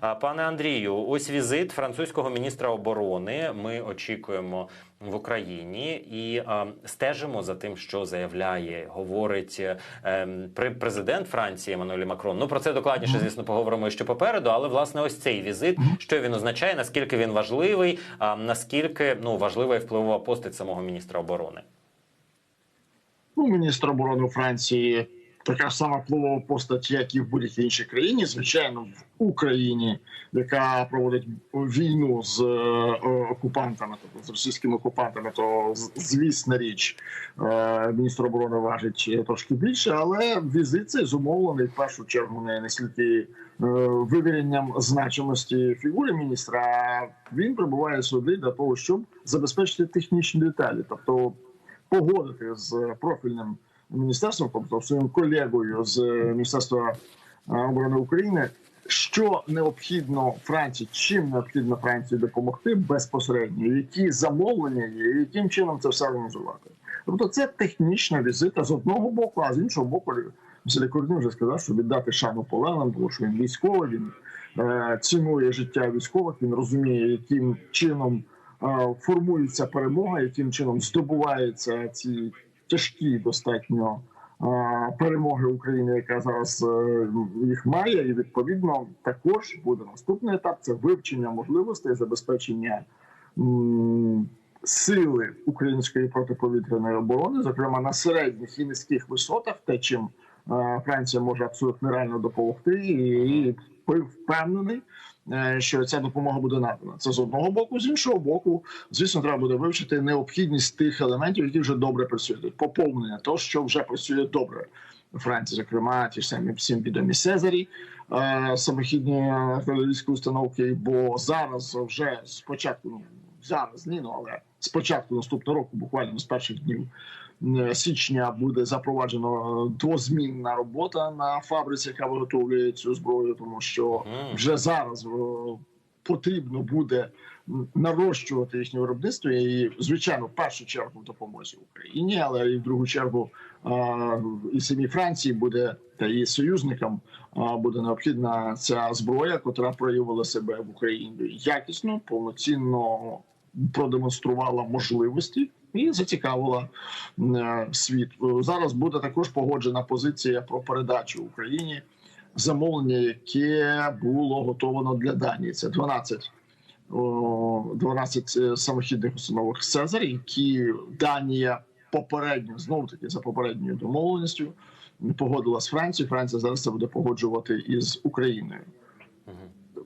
Пане Андрію, ось візит французького міністра оборони. Ми очікуємо в Україні і стежимо за тим, що заявляє, говорить ем, президент Франції Еммануель Макрон. Ну про це докладніше, звісно, поговоримо ще попереду. Але власне, ось цей візит, що він означає, наскільки він важливий, а наскільки ну важлива і впливова постать самого міністра оборони. Ну, міністр оборони Франції така ж сама впливова постать, як і в будь-якій іншій країні. Звичайно, в Україні, яка проводить війну з е, окупантами, тобто з російськими окупантами, то звісна річ, е, міністр оборони важить трошки більше, але візит цей зумовлений в першу чергу не не стільки е, вивіренням значимості фігури міністра. а Він прибуває сюди для того, щоб забезпечити технічні деталі, тобто погодити з профільним міністерством, тобто своїм колегою з Міністерства е, оборони України, що необхідно Франції, чим необхідно Франції допомогти безпосередньо, які замовлення є, і яким чином це все організувати. Тобто це технічна візита з одного боку, а з іншого боку, Василь Кордин вже сказав, що віддати шану полеглим, тому що він військовий, він е, цінує життя військових, він розуміє, яким чином е, формується перемога, яким чином здобуваються ці тяжкі достатньо перемоги України, яка зараз е, їх має, і відповідно також буде наступний етап це вивчення можливостей забезпечення сили української протиповітряної оборони, зокрема на середніх і низьких висотах, те, чим е, Франція може абсолютно реально допомогти, і впевнений, е, що ця допомога буде надана. Це з одного боку, з іншого боку, звісно, треба буде вивчити необхідність тих елементів, які вже добре працюють. Поповнення того, що вже працює добре. Франції, зокрема, ті ж самі всім відомі Сезарі, е, самохідні артилерійські установки. Бо зараз вже спочатку, ну зараз ні, ну але спочатку наступного року, буквально з перших днів січня, буде запроваджено двозмінна робота на фабриці, яка виготовлює цю зброю, тому що вже зараз е, потрібно буде нарощувати їхнє виробництво і звичайно в першу чергу в допомозі Україні, але і в другу чергу е, і самій Франції буде та її союзникам е, буде необхідна ця зброя, котра проявила себе в Україні якісно, повноцінно продемонструвала можливості. І зацікавила е, світ. Е, Зараз буде також погоджена позиція про передачу Україні замовлення, яке було готовано для Данії. Це 12, о, 12 самохідних установок Цезар, які Данія попередньо знову таки за попередньою домовленістю погодила з Францією. Франція зараз це буде погоджувати із Україною.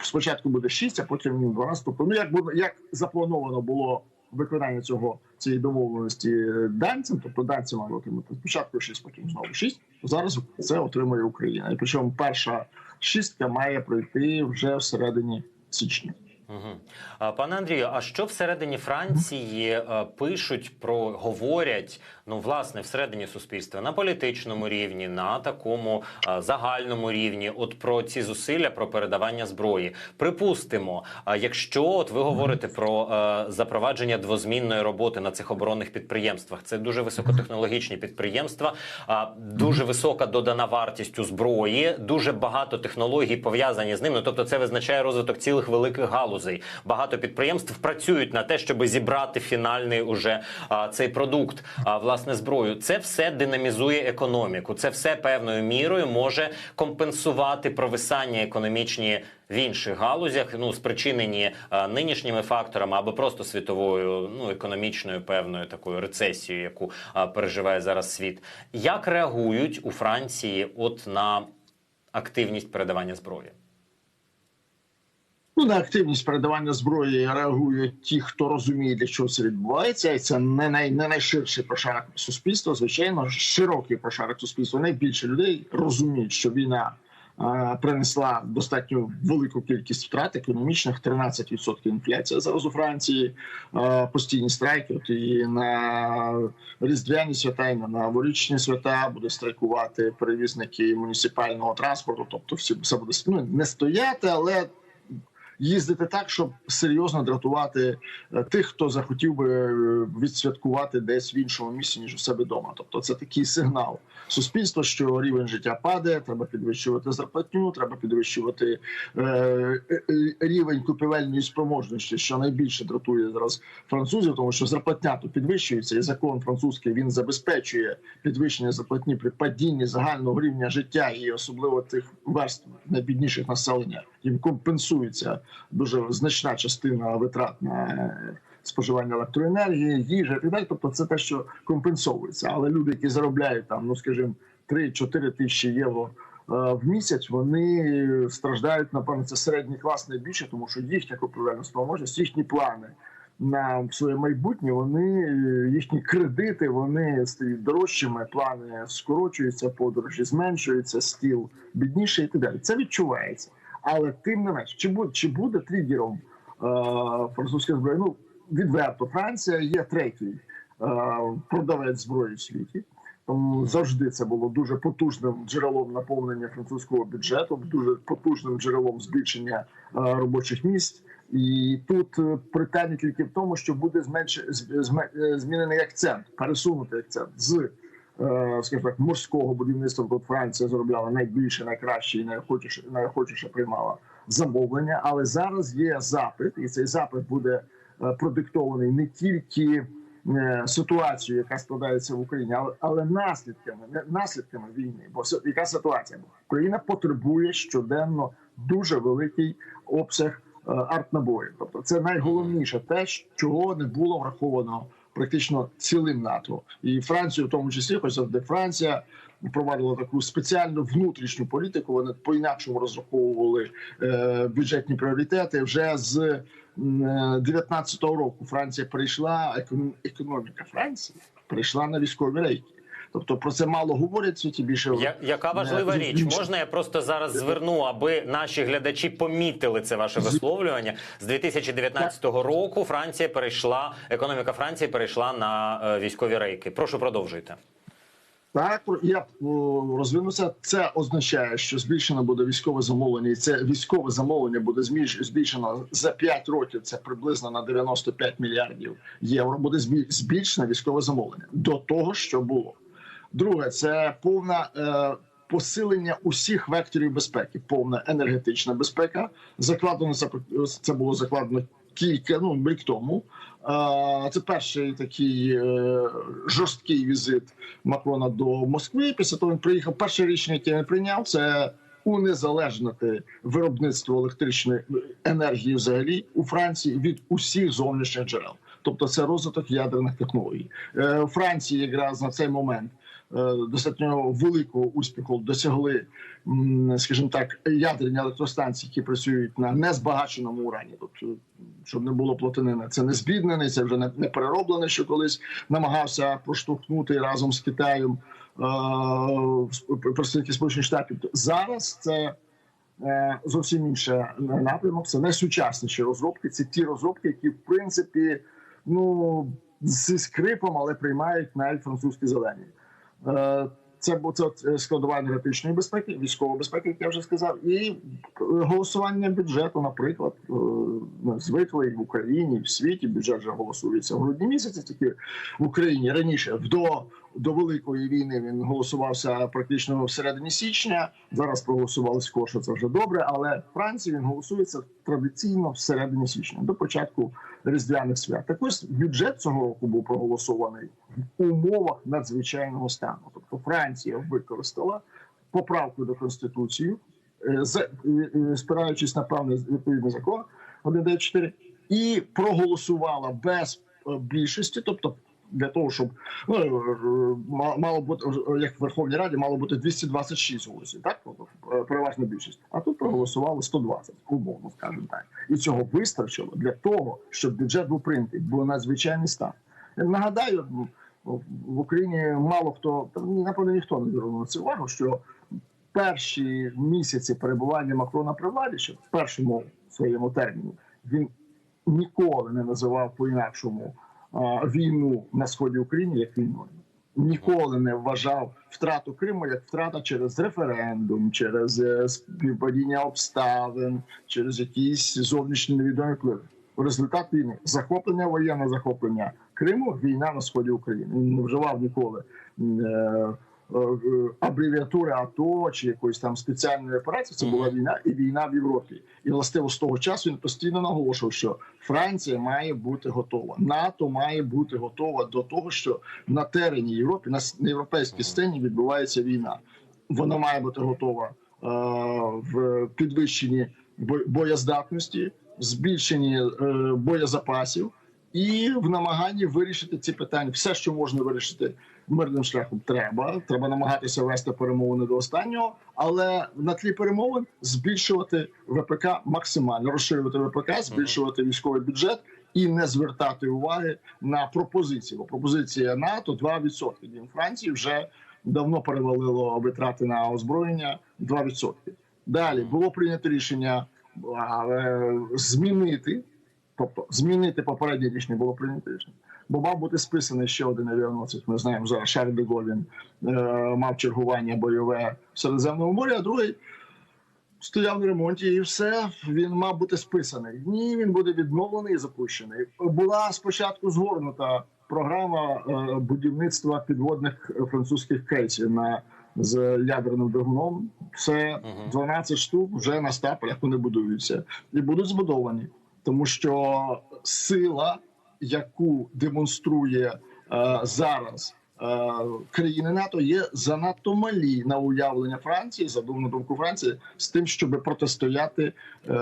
Спочатку буде 6, а потім 12. Тобто, ну як як заплановано було виконання цього цієї домовленості данцям, тобто данці мали отримати спочатку 6, потім знову 6, Зараз це отримує Україна. І причому перша шістка має пройти вже всередині січня. Угу. Пане Андрію, а що всередині Франції е, пишуть про говорять? Ну, власне, всередині суспільства на політичному рівні, на такому е, загальному рівні, от про ці зусилля про передавання зброї. Припустимо, а якщо от ви говорите про е, запровадження двозмінної роботи на цих оборонних підприємствах, це дуже високотехнологічні підприємства, а, дуже висока додана вартість у зброї, дуже багато технологій пов'язані з ним. Ну тобто, це визначає розвиток цілих великих галузей. Багато підприємств працюють на те, щоб зібрати фінальний уже а, цей продукт, а, власне зброю. Це все динамізує економіку. Це все певною мірою може компенсувати провисання економічні в інших галузях, ну спричинені а, нинішніми факторами або просто світовою, ну економічною певною такою рецесією, яку а, переживає зараз світ. Як реагують у Франції от на активність передавання зброї? Ну, на активність передавання зброї реагують ті, хто розуміє, для чого це відбувається. І це не най не найширший прошарок суспільства. Звичайно, широкий прошарок суспільства. Найбільше людей розуміють, що війна е, принесла достатньо велику кількість втрат економічних 13% інфляція зараз у Франції, е, постійні страйки. От і на різдвяні свята, і на новорічні свята буде страйкувати перевізники муніципального транспорту. Тобто, всі все буде ну, не стояти, але їздити так, щоб серйозно дратувати е, тих, хто захотів би е, відсвяткувати десь в іншому місці ніж у себе вдома. Тобто, це такий сигнал суспільства, що рівень життя падає, треба підвищувати зарплатню, треба підвищувати е, рівень купівельної спроможності, що найбільше дратує зараз французів, тому що зарплатня то підвищується, і закон французький він забезпечує підвищення зарплатні при падінні загального рівня життя і особливо тих верств найбідніших населення. Їм компенсується дуже значна частина витрат на е, споживання електроенергії, їжі і так далі. Тобто, це те, що компенсовується. Але люди, які заробляють там, ну скажімо, 3-4 тисячі євро. е, В місяць вони страждають, напевно, це середній клас найбільше, тому що їхня купівельна спроможність, їхні плани на своє майбутнє, вони е, їхні кредити вони стають дорожчими, плани скорочуються, подорожі зменшуються, стіл бідніше і так далі. Це відчувається. Але тим не менш, чи буде чи буде тригером е, французька зброя? Ну відверто, Франція є третій е, продавець зброї в світі. Тому завжди це було дуже потужним джерелом наповнення французького бюджету, дуже потужним джерелом збільшення е, робочих місць. І тут питання тільки в тому, що буде зменш... змінений акцент, пересунутий акцент з скажімо так, морського будівництва. Тут Франція заробляла найбільше, найкраще і найохочіше, найохочіше приймала замовлення. Але зараз є запит, і цей запит буде е, продиктований не тільки е, ситуацією, яка складається в Україні, але, але наслідками, наслідками війни. Бо яка ситуація? Україна потребує щоденно дуже великий обсяг е, артнабоїв. Тобто, це найголовніше те, чого не було враховано практично цілим НАТО і Францію, в тому числі, хоч завжди Франція. Провадила таку спеціальну внутрішню політику. Вони по інакшому розраховували е, бюджетні пріоритети. Вже з м, е, 19-го року Франція економ- економіка Франції перейшла на військові рейки. Тобто про це мало говорять в світі більше Я, яка важлива Е, річ? Можна я просто зараз зверну, аби наші глядачі помітили це ваше висловлювання. З 2019 року Франція перейшла, економіка Франції перейшла на е, військові рейки. Прошу продовжуйте. Так, я розвинуся. Це означає, що збільшено буде військове замовлення, і це військове замовлення буде збільшено за 5 років. Це приблизно на 95 мільярдів євро. Буде збі- збільшено військове замовлення до того, що було. Друге, це повне е, посилення усіх векторів безпеки, повна енергетична безпека. Закладено це було закладено кілька ну рік тому. Е, Це перший такий е, жорсткий візит Макрона до Москви. Після того він приїхав. Перше рішення, яке він прийняв, це унезалежнити виробництво електричної енергії взагалі у Франції від усіх зовнішніх джерел. Тобто це розвиток ядерних технологій. У Франції якраз на цей момент достатньо великого успіху досягли, скажімо так, ядерні електростанції, які працюють на незбагаченому урані. Тобто, щоб не було плотинини, це не збіднений, це вже не, не перероблене, що колись намагався проштовхнути разом з Китаєм е, представники Сполучених Штатів. Зараз це е, зовсім інший напрямок. Це найсучасніші розробки. Це ті розробки, які в принципі ну зі скрипом, але приймають навіть французькі зелені. Е, Це це е, складова енергетичної безпеки, військової безпеки, як я вже сказав, і е, голосування бюджету, наприклад, ну, звикли в Україні, в світі бюджет вже голосується в грудні місяці. Тільки в Україні раніше до, до великої війни він голосувався практично в середині січня. Зараз проголосували скорше, це вже добре. Але в Франції він голосується традиційно в середині січня до початку різдвяних свят. Так ось бюджет цього року був проголосований в умовах надзвичайного стану. Тобто Франція використала поправку до конституції, е, е, е, спираючись на певний відповідний закон 194, і проголосувала без більшості, тобто. Для того щоб ну е, ма- мало бути е, як в Верховній Раді, мало бути 226 голосів, так е, переважна більшість. А тут проголосували 120, умовно скажімо так, і цього вистачило для того, щоб бюджет був прийнятий, бо надзвичайний стан. Я Нагадаю, ну, в Україні мало хто та, напевно ніхто не звернув на це увагу, що перші місяці перебування Макрона при владі, ще в першому своєму терміні, він ніколи не називав по інакшому війну на сході України як війною. ніколи не вважав втрату Криму як втрата через референдум, через е, співпадіння обставин, через якісь зовнішні невідомі впливи. Результат війни захоплення, воєнне захоплення Криму, війна на сході України. Він не вживав ніколи е, абревіатури АТО чи якоїсь там спеціальної операції. Це була війна і війна в Європі. І властиво з того часу він постійно наголошував, що Франція має бути готова. НАТО має бути готова до того, що на терені Європи, на європейській сцені відбувається війна. Вона має бути готова е, в підвищенні боєздатності, збільшенні е, боєзапасів і в намаганні вирішити ці питання. Все, що можна вирішити мирним шляхом, треба. Треба намагатися вести перемовини до останнього, але на тлі перемовин збільшувати ВПК максимально, розширювати ВПК, збільшувати військовий бюджет. І не звертати уваги на пропозиції. Бо пропозиція НАТО 2%. Дім Франції вже давно перевалило витрати на озброєння 2%. Далі було прийнято рішення е, змінити, тобто змінити попереднє рішення було прийнято рішення. Бо мав бути списаний ще один авіаносець. Ми знаємо зараз Шарль де Голь, він е, мав чергування бойове в Середземному морі, а другий стояв на ремонті, і все він мав бути списаний. Ні, він буде відновлений і запущений. Була спочатку згорнута програма е, будівництва підводних французьких кейсів на з ядерним двигуном. Це 12 штук вже на стапелях вони будуються і будуть збудовані, тому що сила, яку демонструє е, зараз країни НАТО, є занадто малі на уявлення Франції, за на думку Франції, з тим, щоб протистояти е,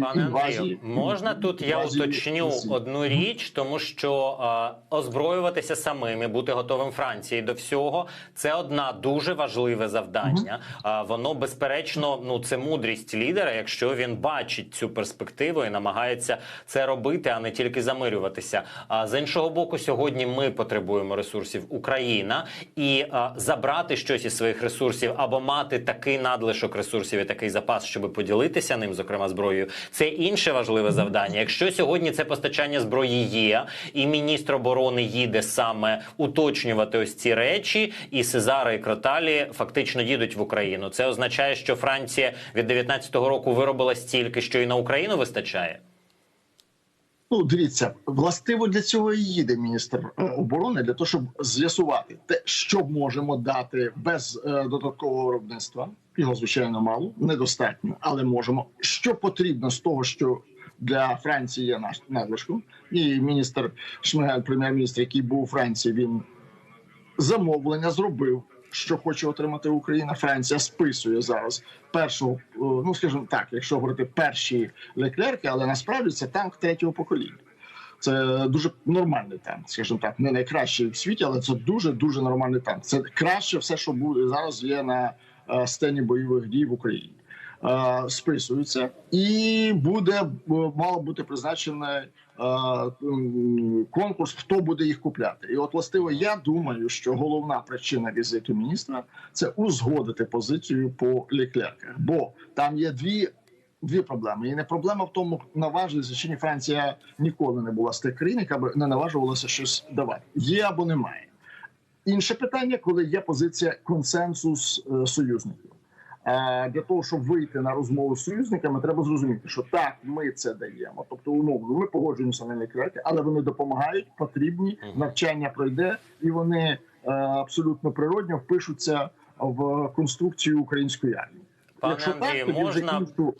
Пане. Андрію, можна тут я уточню одну річ, тому що е, озброюватися самим і бути готовим Франції до всього це одна дуже важливе завдання. А воно безперечно, ну це мудрість лідера, якщо він бачить цю перспективу і намагається це робити, а не тільки замирюватися. А з іншого боку, сьогодні ми потребуємо ресурсів Україна і е, забрати щось із своїх ресурсів або мати такий надлишок ресурсів і такий запас, щоб поділитися ним, зокрема зброєю. Це інше важливе завдання. Якщо сьогодні це постачання зброї є, і міністр оборони їде саме уточнювати ось ці речі, і Сезара і Кроталі фактично їдуть в Україну. Це означає, що Франція від 19-го року виробила стільки, що і на Україну вистачає. Ну, дивіться, властиво для цього і їде міністр е, оборони для того, щоб з'ясувати те, що можемо дати без е, додаткового виробництва. Його звичайно мало, недостатньо, але можемо. Що потрібно з того, що для Франції є наш надлишком, і міністр Шмигаль, прем'єр-міністр, який був у Франції, він замовлення зробив. Що хоче отримати Україна, Франція списує зараз першого, е, ну скажімо так, якщо говорити перші леклерки, але насправді це танк третього покоління. Це дуже нормальний танк, скажімо так, не найкращий в світі, але це дуже дуже нормальний танк. Це краще все, що буде зараз є на е, сцені бойових дій в Україні. Е, Списується і буде мало бути призначений е, м, конкурс, хто буде їх купляти. І от властиво, я думаю, що головна причина візиту міністра це узгодити позицію по ліклерках, бо там є дві дві проблеми. І не проблема в тому, наважитися чи ні Франція ніколи не була з тих країн, яка б не наважувалася щось давати. Є або немає. Інше питання, коли є позиція консенсус е, союзників. А для того, щоб вийти на розмову з союзниками, треба зрозуміти, що так, ми це даємо. Тобто, умовно, ми погоджуємося на лікрети, але вони допомагають, потрібні, навчання пройде, і вони е, абсолютно природньо впишуться в конструкцію української армії. Пане Якщо Андрію, так, тоді можна- іншу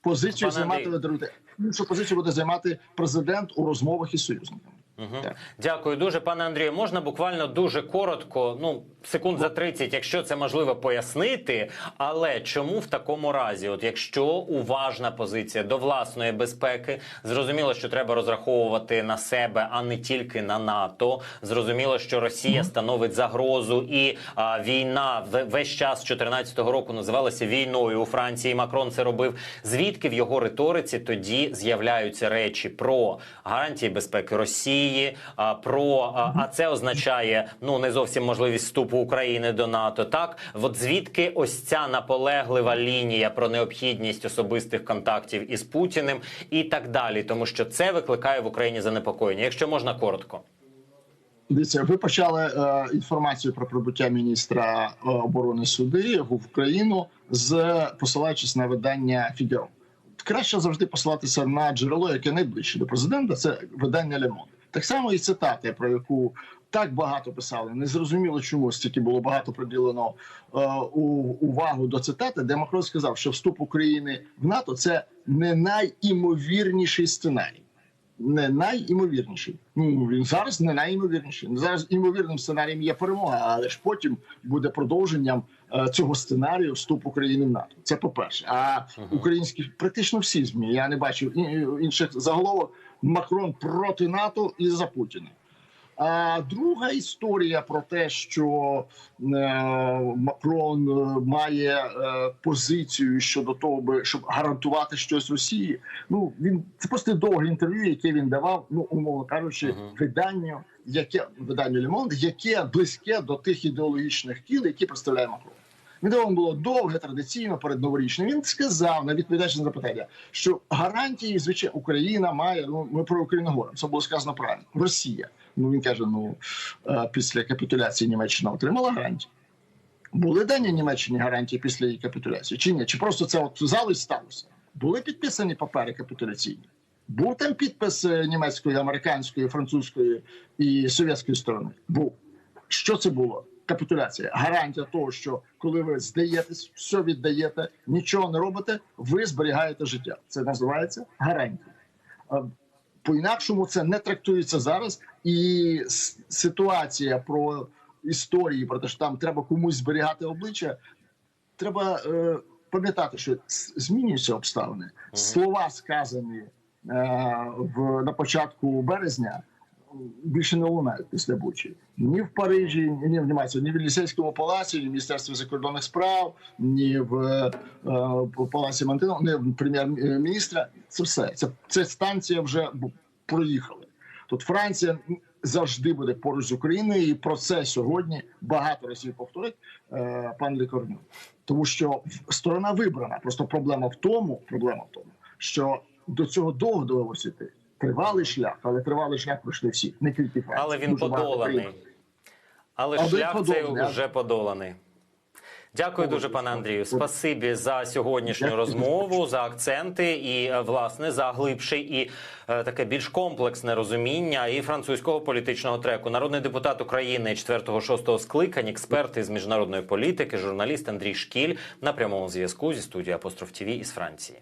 позицію Пане займати даруйте. Іншу позицію буде займати президент у розмовах із союзниками. Мгм. Так. Дякую дуже, пане Андрію. Можна буквально дуже коротко, ну секунд за 30, якщо це можливо пояснити. Але чому в такому разі, от якщо уважна позиція до власної безпеки, зрозуміло, що треба розраховувати на себе, а не тільки на НАТО. Зрозуміло, що Росія становить загрозу, і а, війна в- весь час з 14-го року називалася війною у Франції. Макрон це робив. Звідки в його риториці тоді з'являються речі про гарантії безпеки Росії, а, про а, а це означає ну не зовсім можливість вступу України до НАТО. Так, от звідки ось ця наполеглива лінія про необхідність особистих контактів із Путіним і так далі, тому що це викликає в Україні занепокоєння. Якщо можна коротко. Дивіться, ви почали е, інформацію про прибуття міністра е, оборони суди в Україну з посилаючись на видання Фігаро. Краще завжди посилатися на джерело, яке найближче до президента. Це видання Лемон. Так само і цитати, про яку так багато писали. Незрозуміло, чому стільки було багато приділено е, у, увагу до цитати, де Макрон сказав, що вступ України в НАТО це не найімовірніший сценарій не найімовірніший. Ну він зараз не найімовірніший. Зараз імовірним сценарієм є перемога, але ж потім буде продовженням е, цього сценарію вступ України в НАТО. Це по перше. А українські практично всі змі. Я не бачив інших заголовок. Макрон проти НАТО і за Путіна. А друга історія про те, що е, Макрон е, має е, позицію щодо того, би, щоб гарантувати щось Росії. Ну він це просто довге інтерв'ю, яке він давав, ну умовно кажучи, виданню, яке виданню Лемон, яке близьке до тих ідеологічних кіл, які представляє Макрон. Відомо було довге традиційно перед новорічним. Він сказав на відповідаючи на запитання, що гарантії, звичайно, Україна має. Ну ми про Україну говоримо. Це було сказано правильно. Росія. Ну він каже: ну е, після капітуляції Німеччина отримала гарантії. Були дані Німеччині гарантії після її капітуляції? Чи ні? Чи просто це от взяли сталося? Були підписані папери капітуляційні? Був там підпис е, німецької, американської, французької і совєтської сторони? Був. Що це було? Капітуляція. Гарантія того, що коли ви здаєтесь, все віддаєте, нічого не робите, ви зберігаєте життя. Це називається гарантія. По-інакшому це не трактується зараз. І ситуація про історії, про те, що там треба комусь зберігати обличчя, треба е, пам'ятати, що змінюються обставини. Слова сказані е, в на початку березня. Більше не лунають після Бучі. Ні в Парижі, ні в Німеччині, ні в Лісейському палаці, ні в Міністерстві закордонних справ, ні в е, палаці Мантино, ні в прем'єр-міністра. Це все. Це, це станція вже проїхали. Тут Франція завжди буде поруч з Україною, і про це сьогодні багато разів повторить е, пан Лікорню. Тому що сторона вибрана. Просто проблема в тому, проблема в тому, що до цього довго довелося йти. Тривалий шлях, але тривалий шлях пройшли всі, не тільки Франція. Але він Дуже подоланий. Але Але шлях цей подоланий, а? вже подоланий. Дякую дуже, пане Андрію. Спасибі за сьогоднішню розмову, за акценти і е, власне за глибше і е, таке більш комплексне розуміння і французького політичного треку. Народний депутат України 4-6 скликань, експерт із міжнародної політики, журналіст Андрій Шкіль на прямому зв'язку зі студією Апостроф ТВ із Франції.